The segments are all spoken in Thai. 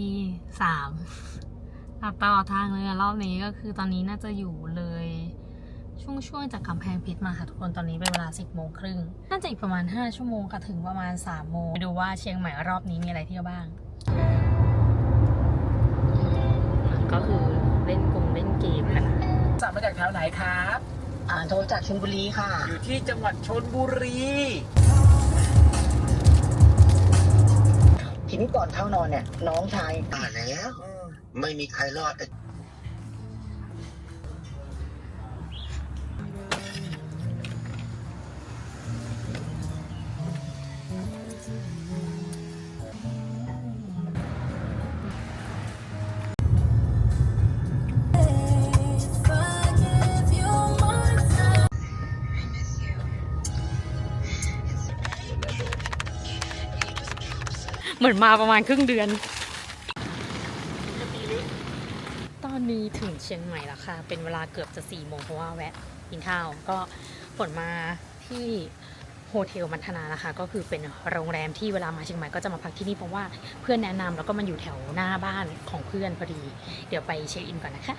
ที่สามตัดต่อทางเลยอะรอบนี้ก็คือตอนนี้น่าจะอยู่เลย ช่วงช่วงจากกำแพงเพชรมาค่ะทุกคนตอนนี้เป็นเวลา 10โมงครึ่งน่าจะอีกประมาณ 5 ชั่วโมงค่ะถึงประมาณ3โมงไปดูว่าเชียงใหม่รอบนี้มีอะไรเที่ยวบ้าง ก็คือเล่นกลุ่มเล่นเกมกันนะสั่งมาจากแถวไหนครับ อ่าโทรจากชลบุรีค่ะ อยู่ที่จังหวัดชนบุรี นี้ก่อนเข้านอนเนี่ย น้องชายตายแล้วไม่มีใครรอด เหมือนมาประมาณครึ่งเดือน ตอนนี้ถึงเชียงใหม่แล้วค่ะ เป็นเวลาเกือบจะ4โมงเพราะว่าแวะกินข้าว ก็ฝนมาที่โฮเทลมัทนานะคะ ก็คือเป็นโรงแรมที่เวลามาเชียงใหม่ก็จะมาพักที่นี่เพราะว่าเพื่อนแนะนำแล้วก็มันอยู่แถวหน้าบ้านของเพื่อนพอดี เดี๋ยวไปเช็คอินก่อนนะคะ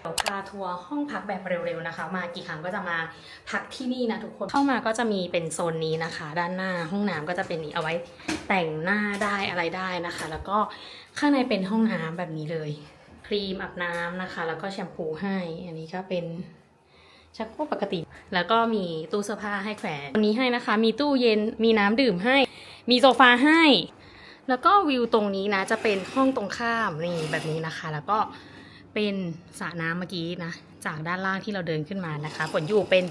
เดี๋ยวพาทัว ร์ห้องพักแบบเร็วๆนะคะ มากี่ครั้งก็จะมาพักที่นี่นะทุกคนเข้ามาก็จะมีเป็นโซนนี้นะคะ ด้านหน้าห้องน้ำก็จะเป็นนี้เอาไว้แต่งหน้าได้อะไรได้นะคะ แล้วก็ข้างในเป็นห้องน้ำแบบนี้เลย ครีมอาบน้ำนะคะ แล้วก็แชมพูให้ อันนี้ก็เป็นชักโครกปกติ แล้วก็มีตู้เสื้อผ้าให้แขวนวันนี้ให้นะคะ มีตู้เย็นมีน้ำดื่มให้ มีโซฟาให้ แล้วก็วิวตรงนี้นะจะเป็นห้องตรงข้ามนี่แบบนี้นะคะ แล้วก็ เป็นสระน้ำเมื่อกี้นะ จากด้านล่างที่เราเดินขึ้นมานะคะ ฝนอยู่เป็น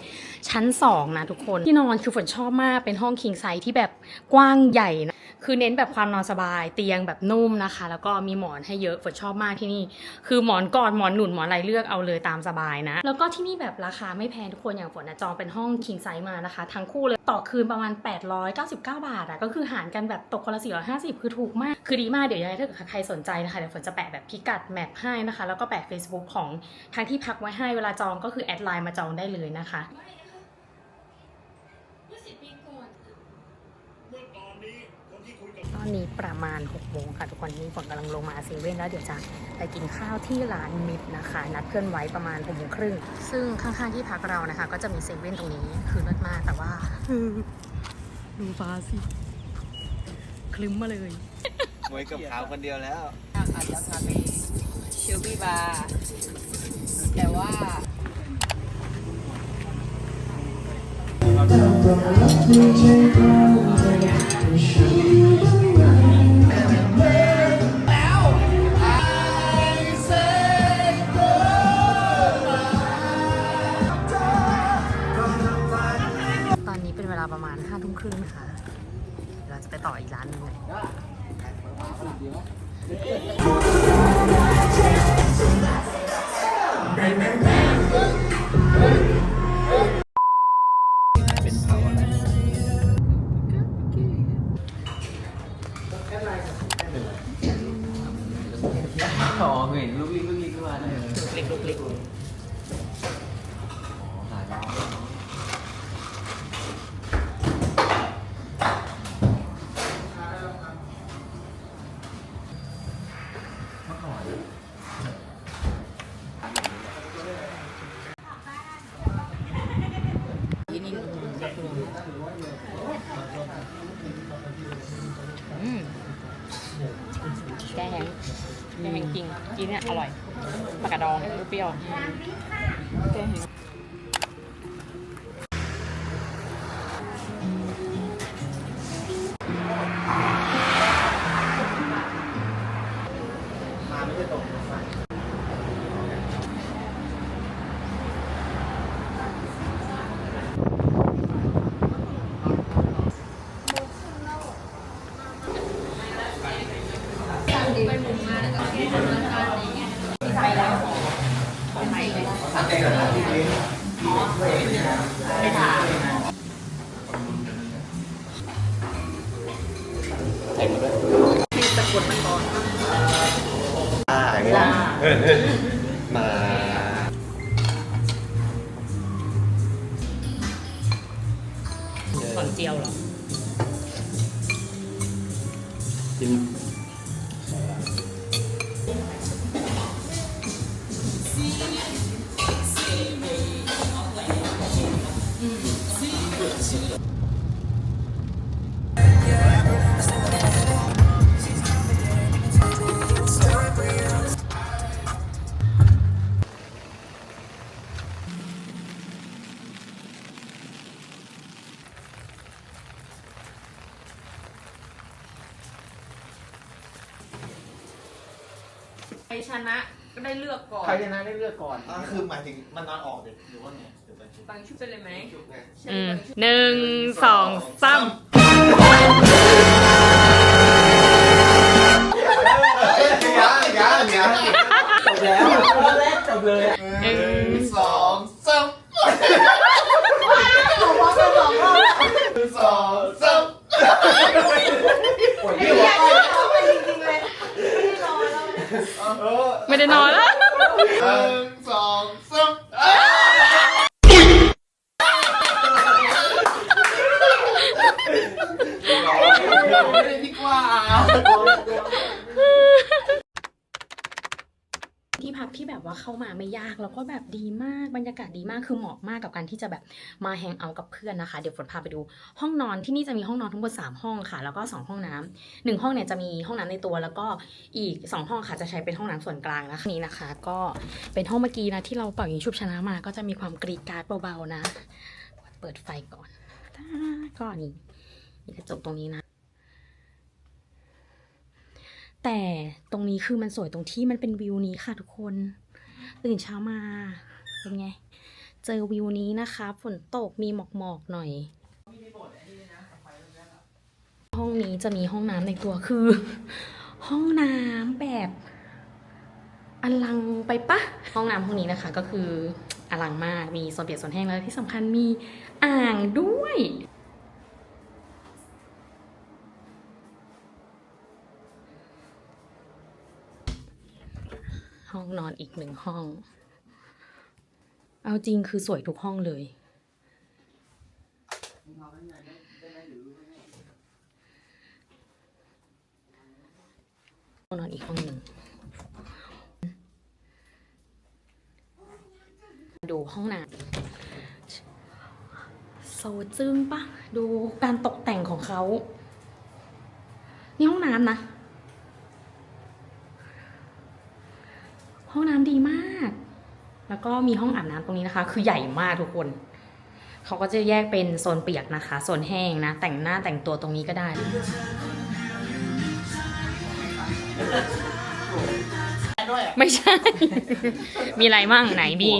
ชั้นสองนะทุกคน ที่นอนคือฝนชอบมากเป็นห้องคิงไซส์ที่แบบกว้างใหญ่นะ คือเน้นแบบความนอนสบาย เตียงแบบนุ่มนะคะ แล้วก็มีหมอนให้เยอะฝนชอบมากที่นี่ คือหมอนกอดหมอนหนุนหมอนอะไรเลือกเอาเลยตามสบายนะ แล้วก็ที่นี่แบบราคาไม่แพงทุกคนอย่างฝนนะจองเป็นห้องคิงไซส์มานะคะ ทั้งคู่เลยต่อคืนประมาณ 899 บาทอะก็คือหารกันแบบตกคนละ450 คือถูกมาก คือดีมากเดี๋ยวยังไงถ้าเกิดใครสนใจนะคะเดี๋ยวฝนจะแปะแบบพิกัดแมปให้นะคะ แล้วก็แปะ Facebook ของทางที่พักไว้ให้เวลาจองก็คือแอดไลน์มาจองได้เลยนะคะ อนนี้ประมาณ6โมงค่ะ ทุกคนนี่ฝนกำลังลงมาเซเว่นแล้วเดี๋ยวจะไปกินข้าวที่ร้านมิดนะคะ นัดเพื่อนไว้ประมาณ6โมงครึ่งซึ่งข้างๆที่พักเรานะคะ ก็จะมีเซเว่นตรงนี้คือเลิศมากแต่ว่าดูฟ้าสิคลึ้มมาเลยมวยกับขาวคนเดียวแล้วอาจจะพาไปชิลบี้บาร์แต่ว่าตาประมาณห้าทุ่มครึ่งนะคะ เราจะไปต่ออีกร้านหนึงเลย แกงแห้งแกงแห้งจริงกินเนี่ยอร่อยปลากระดองเนี่ยเปรี้ยวๆแกงแห้งมาไม่ใช่ตรง มาก่อนเจียวเหรอ ได้เลือกก่อนอ่าคือหมายถึงมันนอนออกเด็กหรือว่าไงหรือเป็นชุดตังชุบไปเลยไหมชุดไงอืมหนึ่งสองสามยังยังยังจบแล้วรอบแรกจบเลยอะหนึ่งสองสามสองสามปวดที่หัวไม่ได้นอนแล้ว หนึ่งสองสามไม่ดีกว่า ที่พักที่แบบว่า เข้ามาไม่ยากแล้วก็แบบดีมากบรรยากาศดีมากคือเหมาะมากกับการที่จะแบบมาแฮงเอาท์กับเพื่อนนะคะ เดี๋ยวฝนพาไปดู ห้องนอนที่นี่จะมีห้องนอนทั้งหมด3ห้องค่ะ แล้วก็ 2 ห้องน้ำหนึ่งห้องเนี่ยจะมีห้องน้ำในตัว แล้วก็อีก 2 ห้องค่ะจะใช้เป็นห้องน้ำส่วนกลางนะคะนี่นะคะ ก็เป็นห้องเมื่อกี้นะที่เราเป่ายิงชุบชนะมาก็จะมีความกรีดการ์ดเบาๆนะ เปิดไฟก่อนก็นี่มีกระจกตรงนี้นะแต่ตรงนี้คือมันสวยตรงที่มันเป็นวิวนี้ค่ะทุกคน ตื่นเช้ามาเป็นไง เจอวิวนี้นะคะ ฝนตกมีหมอกหมอกๆหน่อย ห้องนี้จะมีห้องน้ำในตัวคือ ห้องน้ำแบบอลังไปปะห้องน้ำห้องนี้นะคะ ก็คืออลังมากมีโซนเปียกโซนแห้งแล้วที่สำคัญมีอ่างด้วย ห้องนอนอีกหนึ่งห้อง เอาจริงคือสวยทุกห้องเลย ห้องนอนอีกห้องหนึ่ง ดูห้องน้ำโซจึ้งปะ ดูการตกแต่งของเขา นี่ห้องน้ำนะ ห้องน้ำดีมาก แล้วก็มีห้องอาบน้ำตรงนี้นะคะ คือใหญ่มากทุกคน เขาก็จะแยกเป็นโซนเปียกนะคะ โซนแห้งนะ แต่งหน้าแต่งตัวตรงนี้ก็ได้ ไม่ใช่ มีอะไรมั่งไหนมี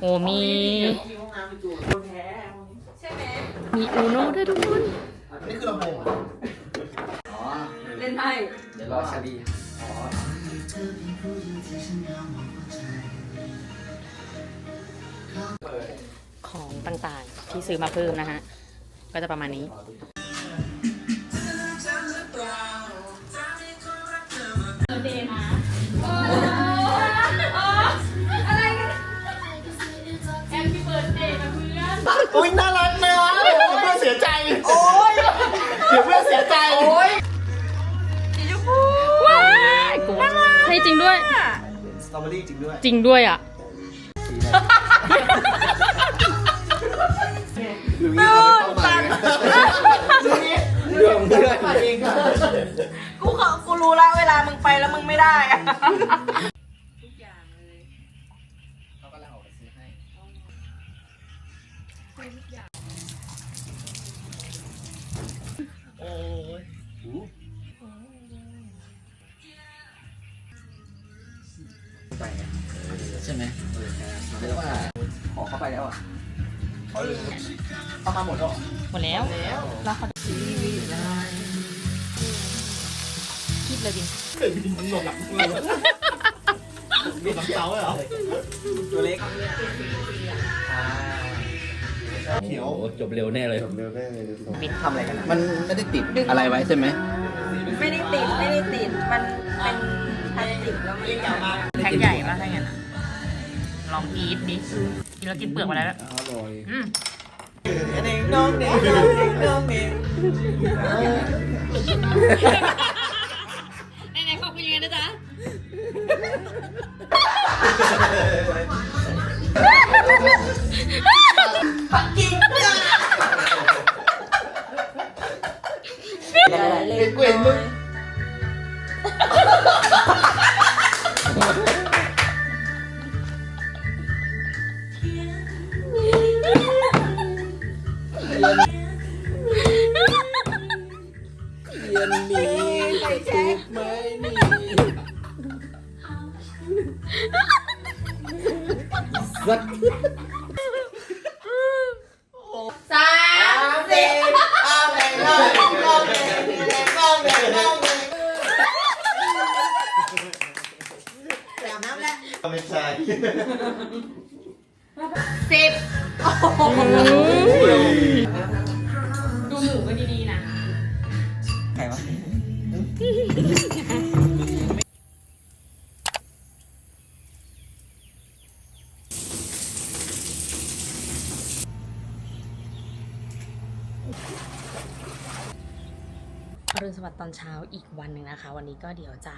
โอ้มี มีห้องน้ำในตัวคนแพ้ห้องนี้ใช่ไหมมีอูโน่ด้วยทุกคนนี่คือลำโพงเหรออ๋อเล่นไพ่เดี๋ยวรอชาลีอ๋อ ของต่างๆที่ซื้อมาเพิ่มนะฮะ ก็จะประมาณนี้อุ้ยน่ารักนะเดี๋ยวเพื่อนเสียใจ โอ้ยเดี๋ยวเพื่อนเสียใจสีชมพูว้ายกูใช่จริงด้วย สตรอเบอรี่จริงด้วย จริงด้วยอะ หรือมีคนเป็นเป้าหมายไหมเรื่องเพื่อนเองอะกูขอกูรู้ละเวลามึงไปแล้วมึงไม่ได้อะ เขาลืมเข้ามาหมดแล้วเหรอหมดแล้วแล้วแล้วเขาที่เลยบินเคยบินลงหลังเลยมีหลังเสาเหรอตัวเล็กเขียว โอ้จบเร็วแน่เลย จบเร็วได้เลยทำอะไรกันมันไม่ได้ติดอะไรไว้ใช่ไหมไม่ได้ติดไม่ได้ติดมันเป็นพลาสติกแล้วมันจะแพ็คใหญ่ป่ะถ้างั้นอะ ลองพีทดิกินแล้วกินเปลือกมาแล้วอร่อยอืมเด็กน้องเด็กน้องเด็กน้องเด็กไหนๆขอบคุณยังไงนะจ๊ะเด็กเกวนมึง สิบดูหมูกันดีๆนะ ใครวะอรุณสวัสดิ์ตอนเช้าอีกวันหนึ่งนะคะ วันนี้ก็เดี๋ยวจะ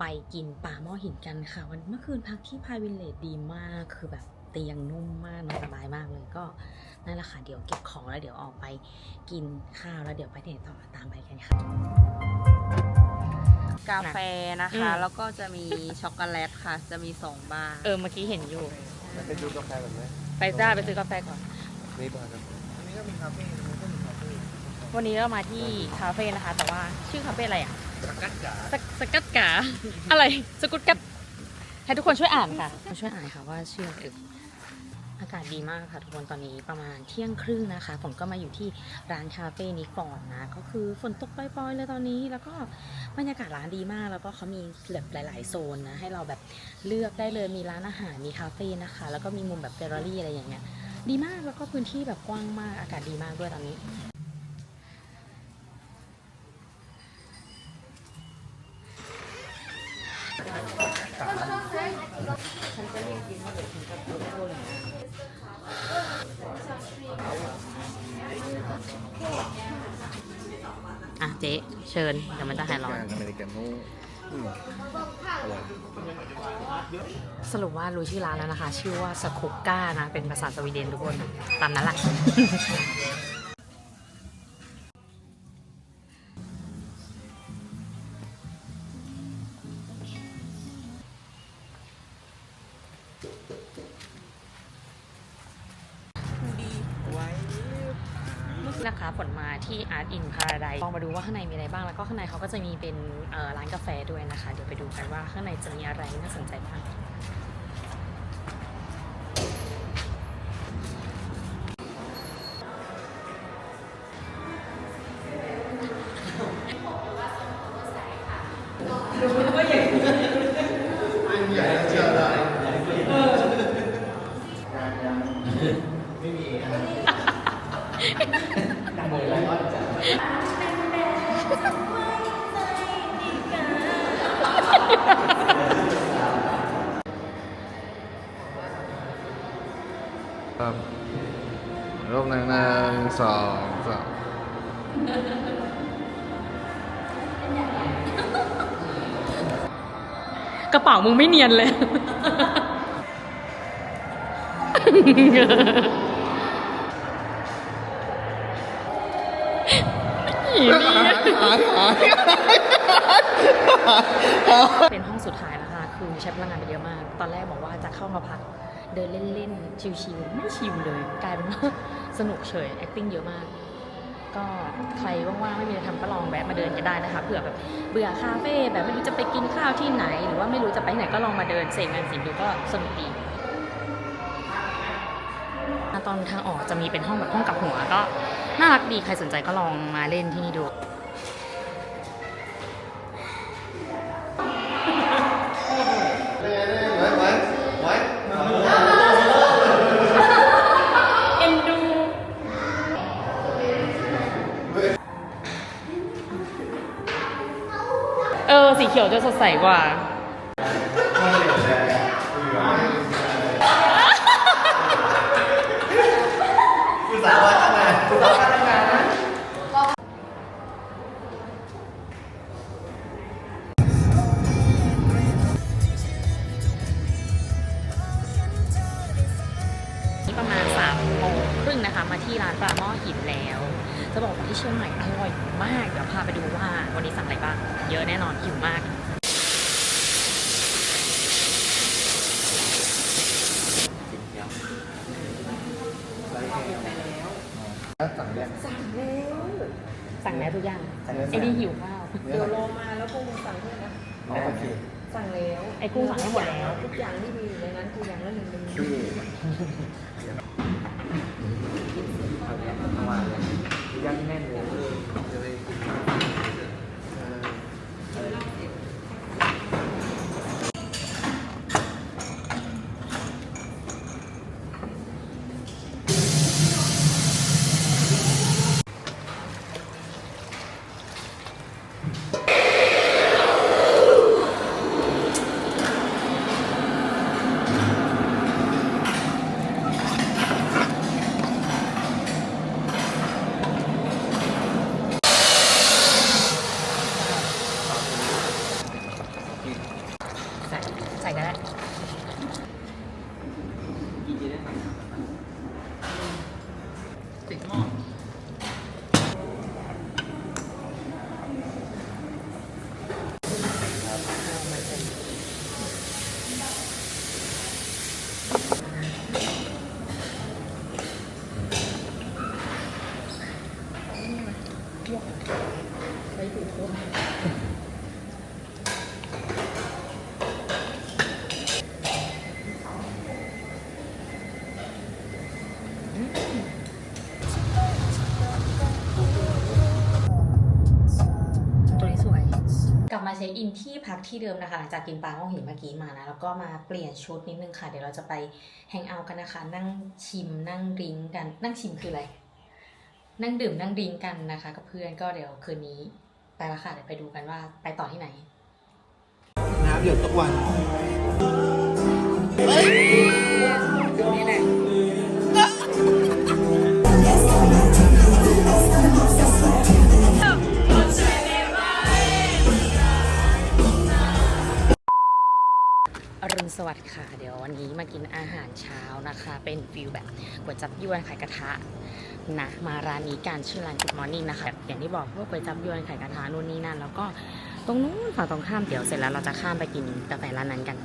ไปกินป่าหม้อหินกันค่ะ วันเมื่อคืนพักที่พายวิลเลจดีมากคือแบบเตียงนุ่มมากนอนสบายมากเลยก็นั่นแหละค่ะเดี๋ยวเก็บของแล้วเดี๋ยวออกไปกินข้าวแล้วเดี๋ยวไปที่ไหนต่อตามไปกันค่ะ กาแฟนะอืคะมแล้วก็จะมีช็อกโกแลตค่ะ จะมีสองบาร์เออเมื่อกี้เห็นอยู่ ไปดูกาแฟแบบนี้ไปจ้าไปซื้อกาแฟก่อน นี่บ้างครับอันนี้ก็มีคาเฟ่อันนี้ก็มีคาเฟ่ วันนี้เรามาที่คาเฟ่นะคะ แต่ว่าชื่อคาเฟ่อะไรอะสกัดจ๋าสกสกัดกาอะไรสกุดกัดให้ทุกคนช่วยอ่านค่ะช่วยอ่านค่ะว่าชื่ออะไรเอ่ยอากาศดีมากค่ะทุกคนตอนนี้ประมาณเที่ยงครึ่งนะคะผมก็มาอยู่ที่ร้านคาเฟ่นี้ก่อนนะก็คือฝนตกปล่อยๆเลยตอนนี้ แล้วก็บรรยากาศร้านดีมาก แล้วก็เขามีแบบหลาย ๆ โซนนะให้เราแบบเลือกได้เลยมีร้านอาหารมีคาเฟ่นะคะ แล้วก็มีมุมแบบแกลเลอรี่อะไรอย่างเงี้ยดีมากแล้วก็พื้นที่แบบกว้างมากอากาศดีมากด้วยตอนนี้ อะเจ๊เชิญเดี๋ยวมันจะหายร้อน อเมริกาโน่อืมอร่อยสรุปว่ารู้ชื่อร้านแล้วนะคะ ชื่อว่าสคุกก้านะ เป็นภาษาสวีเดนทุกคน ตามนั้นแหละ ก็ข้างในเขาก็จะมีเป็นร้านกาแฟด้วยนะคะ เดี๋ยวไปดูกันว่าข้างในจะมีอะไรน่าสนใจบ้างดู ป๋ามึงไม่เนียนเลย เป็นห้องสุดท้ายแล้วค่ะ คือใช้พลังงานไปเยอะมาก ตอนแรกบอกว่าจะเข้ามาพัก เดินเล่น ๆ ชิวๆไม่ชิวเลย กลายเป็นว่าสนุกเฉย acting เยอะมาก ก็ใครว่างๆไม่มีอะไรทำก็ลองแวะมาเดินก็ได้นะคะเผื่อแบบเบื่อคาเฟ่แบบไม่รู้จะไปกินข้าวที่ไหน หรือว่าไม่รู้จะไปไหนก็ลองมาเดินเสพงานศิลป์ดูก็สนุกดีตอนทางออกจะมีเป็นห้องแบบห้องกับหัวก็น่ารักดีใครสนใจก็ลองมาเล่นที่นี่ดู เขียวจะสดใสกว่า พักที่เดิมนะคะหลังจากกินปลาห้องหินเมื่อกี้มานะ แล้วก็มาเปลี่ยนชุดนิดนึงค่ะ เดี๋ยวเราจะไปแฮงเอาท์กันนะคะ นั่งชิมนั่งดริงกัน นั่งชิมคืออะไร นั่งดื่มนั่งดริงก์กันนะคะ กับเพื่อนก็เดี๋ยวคืนนี้ไปละค่ะเดี๋ยวไปดูกันว่าไปต่อที่ไหน น้ำหยดทุกวัน กินอาหารเช้านะคะ เป็นฟิลแบบก๋วยจับยวนไข่กระทะนะมาร้านนี้การชื่อร้าน Good Morning นะคะอย่างที่บอกพวกก๋วยจับยวนไข่กระทะนู่นนี่นั่น แล้วก็ตรงนู้นฝั่งตรงข้ามเดี๋ยวเสร็จแล้วเราจะข้ามไปกินกาแฟร้านนั้นกัน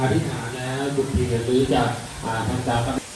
อธิษฐานแล้วทุกทีหรือจะอ่านคำตาม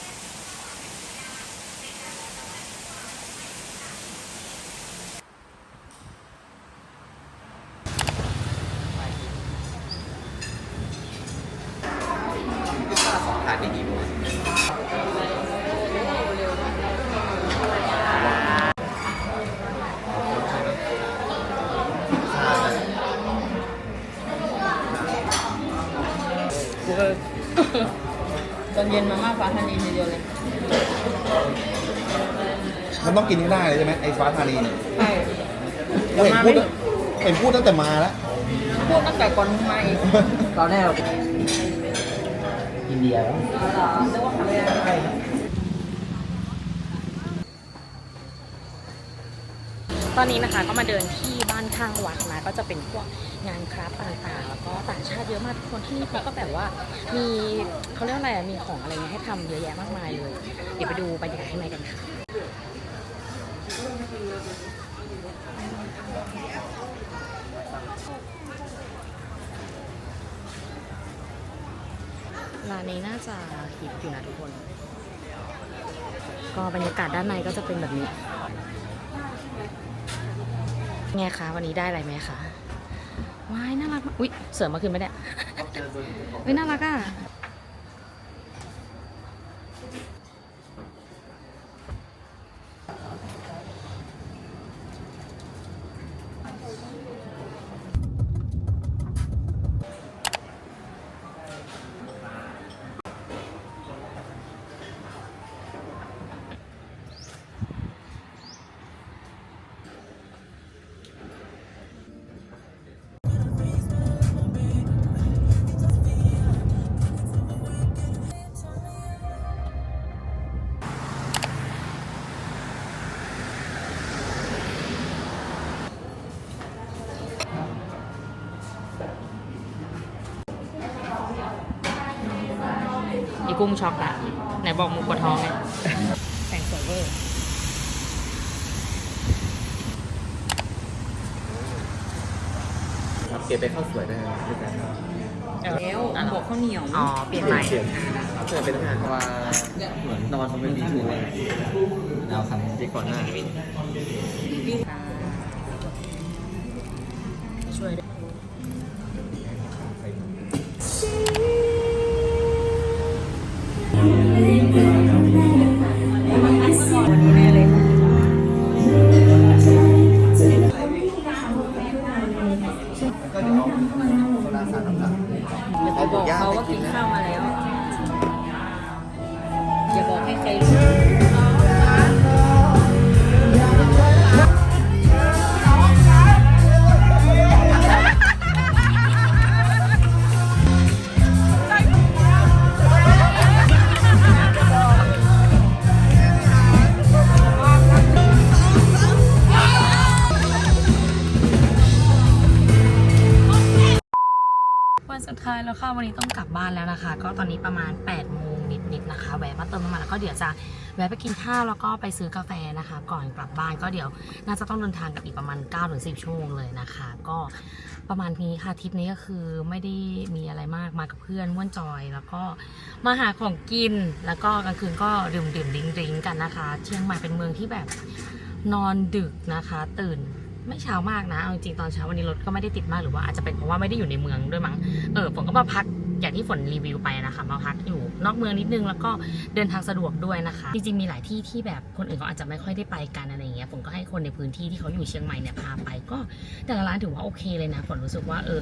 ให้ได้เลยใช่ไหมไอ้ฟ้าทานีเนี่ยใช่กูเห็นพูดเห็นพูดตั้งแต่มาแล้วพูดตั้งแต่ก่อนมึงมาอีกตอนแรกเราอินเดียตอนนี้นะคะก็มาเดินที่บ้านข้างวัดนะก็จะเป็นพวกงานคราฟต์ต่างๆ แล้วก็ต่างชาติเยอะมากทุกคนที่นี่เขาก็แบบว่ามีเขาเรียกว่าอะไรอะมีของอะไรเงี้ยให้ทำเยอะแยะมากมายเลย เดี๋ยวไปดูบรรยากาศข้างในกันค่ะานนี้น่าจะฮิตอยู่นะทุกคน ก็บรรยากาศด้านในก็จะเป็นแบบนี้ ไงคะวันนี้ได้อะไรไหมคะว้ายน่ารักมากอุ๊ย เสริมมาคืนไหมเนี่ยเฮ้ยน่ารักอะ งช็อกอะไหนบอกหมูกระท้องไงแต่งสวยเวอร์ครับเก็บไปข้าวสวยได้ด้วยกันครับแล้วบวกข้าวเหนียวอ๋อเปลี่ยนใหม่เปลี่ยนเคยเป็นทหารมาเหมือนนอนบนบีทูดาวคันที่ก่อนหน้า วันนี้ต้องกลับบ้านแล้วนะคะ ก็ตอนนี้ประมาณ8โมงนิดๆนะคะ แวะมาเติมน้ำมันแล้วก็เดี๋ยวจะแวะไปกินข้าวแล้วก็ไปซื้อกาแฟนะคะ ก่อนกลับบ้านก็เดี๋ยว น่าจะต้องเดินทางกับอีกประมาณ9ถึง10ชั่วโมงเลยนะคะ ก็ประมาณนี้ค่ะทริปนี้ก็คือไม่ได้มีอะไรมากมากับเพื่อนม่วนจอย แล้วก็มาหาของกินแล้วก็กลางคืนก็ดื่มดื่มดิ้งดิ้งกันนะคะ เชียงใหม่เป็นเมืองที่แบบนอนดึกนะคะ ตื่น ไม่เช้ามากนะเอาจริงๆตอนเช้าวันนี้รถก็ไม่ได้ติดมากหรือว่าอาจจะเป็นเพราะว่าไม่ได้อยู่ในเมืองด้วยมั้งเออฝนก็มาพักอย่างที่ฝนรีวิวไปนะคะมาพักอยู่นอกเมืองนิดนึงแล้วก็เดินทางสะดวกด้วยนะคะ จริงๆมีหลายที่ที่แบบคนอื่นเขาอาจจะไม่ค่อยได้ไปกันอะไรเงี้ยฝนก็ให้คนในพื้นที่ที่เขาอยู่เชียงใหม่เนี่ยพาไปก็แต่ละร้านถือว่าโอเคเลยนะฝนรู้สึกว่าเออ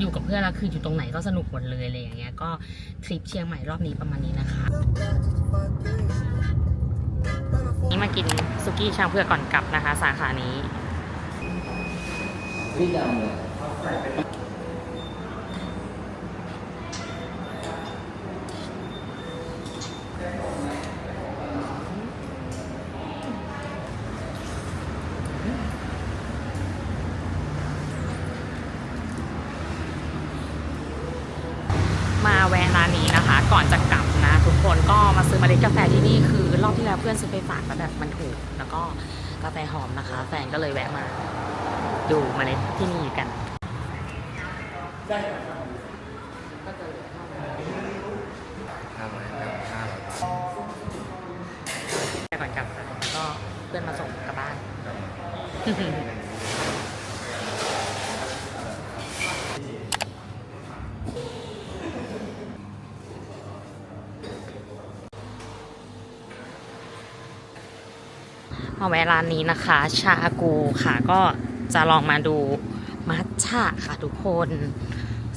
อยู่กับเพื่อนแล้วคืออยู่ตรงไหนก็สนุกหมดเลยอะไรอย่างเงี้ยก็ทริปเชียงใหม่รอบนี้ประมาณนี้นะคะนี่มากินซุกี้ช่างเพื่อก่อนกลับนะคะ สาขานี้ ที่ดำเลยมาแวะร้านนี้นะคะ ก่อนจะกลับนะ ทุกคนก็มาซื้อเมล็ดกาแฟที่นี่คือ รอบที่แล้วเพื่อนซื้อไปฝากแล้วแบบมันถูก แล้วก็กาแฟหอมนะคะ แฟนก็เลยแวะมา ดูเมล็ดที่นี่กันห้าร้อยห้าร้อยก่อนกลับก็เพื่อนมาส่งกลับบ้าน มาแวะร้านนี้นะคะ ชาอากูค่ะก็ จะลองมาดูมัทฉะค่ะทุกคน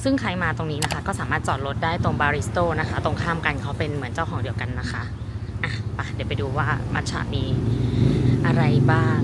ซึ่งใครมาตรงนี้นะคะ ก็สามารถจอดรถได้ตรงบาริสโตนะคะ ตรงข้ามกันเขาเป็นเหมือนเจ้าของเดียวกันนะคะ อะไปเดี๋ยวไปดูว่ามัทฉะมีอะไรบ้าง